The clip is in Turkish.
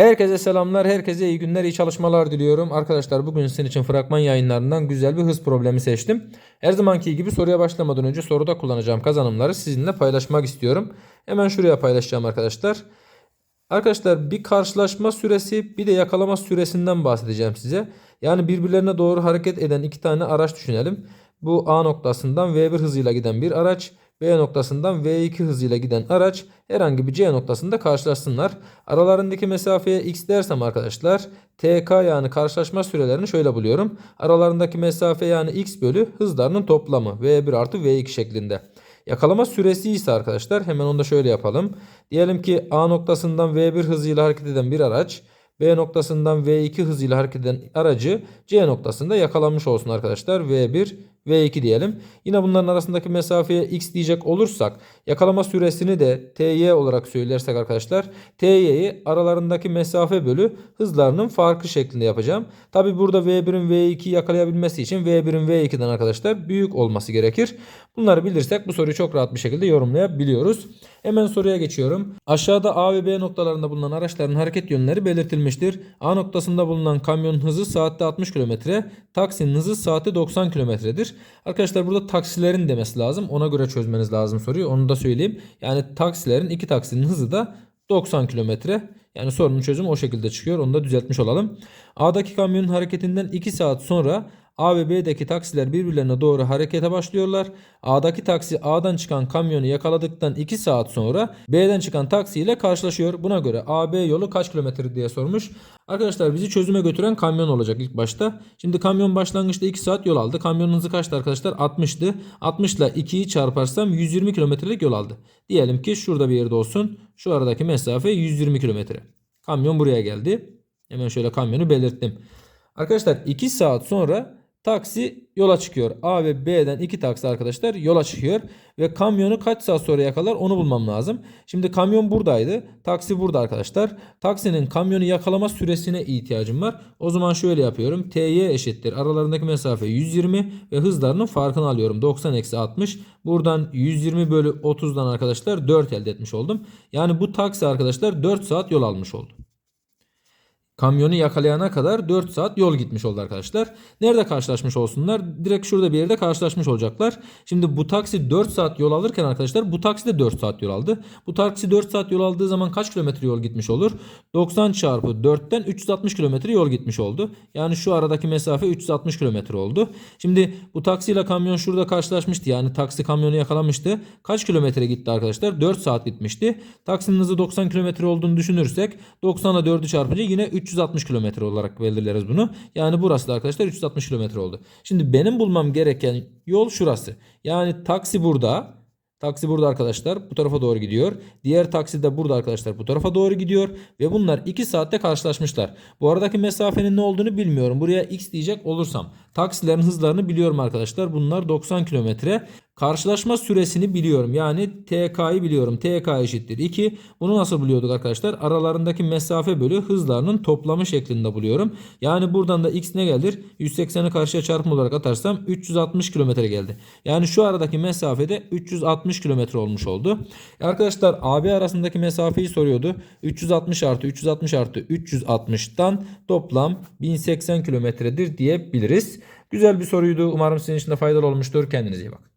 Herkese selamlar, herkese iyi günler, iyi çalışmalar diliyorum. Arkadaşlar bugün sizin için fragman yayınlarından güzel bir hız problemi seçtim. Her zamanki gibi soruya başlamadan önce soruda kullanacağım kazanımları sizinle paylaşmak istiyorum. Hemen şuraya paylaşacağım arkadaşlar. Arkadaşlar bir karşılaşma süresi bir de yakalama süresinden bahsedeceğim size. Yani birbirlerine doğru hareket eden iki tane araç düşünelim. Bu A noktasından V1 hızıyla giden bir araç. B noktasından V2 hızıyla giden araç herhangi bir C noktasında karşılaşsınlar. Aralarındaki mesafeye x dersem arkadaşlar TK yani karşılaşma sürelerini şöyle buluyorum. Aralarındaki mesafe yani x bölü hızlarının toplamı V1 artı V2 şeklinde. Yakalama süresi ise arkadaşlar hemen onu da şöyle yapalım. Diyelim ki A noktasından V1 hızıyla hareket eden bir araç B noktasından V2 hızıyla hareket eden aracı C noktasında yakalanmış olsun arkadaşlar. V1 V2 diyelim. Yine bunların arasındaki mesafeye X diyecek olursak yakalama süresini de TY olarak söylersek arkadaşlar TY'yi aralarındaki mesafe bölü hızlarının farkı şeklinde yapacağım. Tabi burada V1'in V2'yi yakalayabilmesi için V1'in V2'den arkadaşlar büyük olması gerekir. Bunları bilirsek bu soruyu çok rahat bir şekilde yorumlayabiliyoruz. Hemen soruya geçiyorum. Aşağıda A ve B noktalarında bulunan araçların hareket yönleri belirtilmiştir. A noktasında bulunan kamyonun hızı saatte 60 km, taksinin hızı saatte 90 kilometredir. Arkadaşlar burada taksilerin demesi lazım. Ona göre çözmeniz lazım soruyu. Onu da söyleyeyim. Yani taksilerin iki taksinin hızı da 90 kilometre. Yani sorunun çözümü o şekilde çıkıyor. Onu da düzeltmiş olalım. A'daki kamyonun hareketinden 2 saat sonra A ve B'deki taksiler birbirlerine doğru harekete başlıyorlar. A'daki taksi A'dan çıkan kamyonu yakaladıktan 2 saat sonra B'den çıkan taksi ile karşılaşıyor. Buna göre AB yolu kaç kilometre diye sormuş. Arkadaşlar bizi çözüme götüren kamyon olacak ilk başta. Şimdi kamyon başlangıçta 2 saat yol aldı. Kamyonun hızı kaçtı arkadaşlar? 60'tı. 60 ile 2'yi çarparsam 120 kilometrelik yol aldı. Diyelim ki şurada bir yerde olsun. Şu aradaki mesafe 120 kilometre. Kamyon buraya geldi. Hemen şöyle kamyonu belirttim. Arkadaşlar 2 saat sonra Taksi yola çıkıyor. A ve B'den iki taksi arkadaşlar yola çıkıyor. Ve kamyonu kaç saat sonra yakalar onu bulmam lazım. Şimdi kamyon buradaydı. Taksi burada arkadaşlar. Taksinin kamyonu yakalama süresine ihtiyacım var. O zaman şöyle yapıyorum. TY eşittir. Aralarındaki mesafe 120 ve hızlarının farkını alıyorum. 90 eksi 60. Buradan 120 bölü 30'dan arkadaşlar 4 elde etmiş oldum. Yani bu taksi arkadaşlar 4 saat yol almış oldu. Kamyonu yakalayana kadar 4 saat yol gitmiş oldu arkadaşlar. Nerede karşılaşmış olsunlar? Direkt şurada bir yerde karşılaşmış olacaklar. Şimdi bu taksi 4 saat yol alırken arkadaşlar bu taksi de 4 saat yol aldı. Bu taksi 4 saat yol aldığı zaman kaç kilometre yol gitmiş olur? 90 çarpı 4'ten 360 kilometre yol gitmiş oldu. Yani şu aradaki mesafe 360 kilometre oldu. Şimdi bu taksiyle kamyon şurada karşılaşmıştı. Yani taksi kamyonu yakalamıştı. Kaç kilometre gitti arkadaşlar? 4 saat gitmişti. Taksinin hızı 90 kilometre olduğunu düşünürsek 90 ile 4'ü çarpınca yine 3 360 kilometre olarak belirleriz bunu. Yani burası da arkadaşlar 360 kilometre oldu. Şimdi benim bulmam gereken yol şurası. Yani taksi burada. Taksi burada arkadaşlar bu tarafa doğru gidiyor. Diğer taksi de burada arkadaşlar bu tarafa doğru gidiyor. Ve bunlar 2 saatte karşılaşmışlar. Bu aradaki mesafenin ne olduğunu bilmiyorum. Buraya x diyecek olursam. Taksilerin hızlarını biliyorum arkadaşlar. Bunlar 90 kilometre. Karşılaşma süresini biliyorum. Yani TK'yı biliyorum. TK eşittir 2. Bunu nasıl buluyorduk arkadaşlar? Aralarındaki mesafe bölü hızlarının toplamı şeklinde buluyorum. Yani buradan da x ne gelir? 180'i karşıya çarpım olarak atarsam 360 kilometre geldi. Yani şu aradaki mesafede 360 kilometre olmuş oldu. Arkadaşlar AB arasındaki mesafeyi soruyordu. 360 artı 360 artı 360'tan toplam 1080 kilometredir diyebiliriz. Güzel bir soruydu. Umarım sizin için de faydalı olmuştur. Kendinize iyi bakın.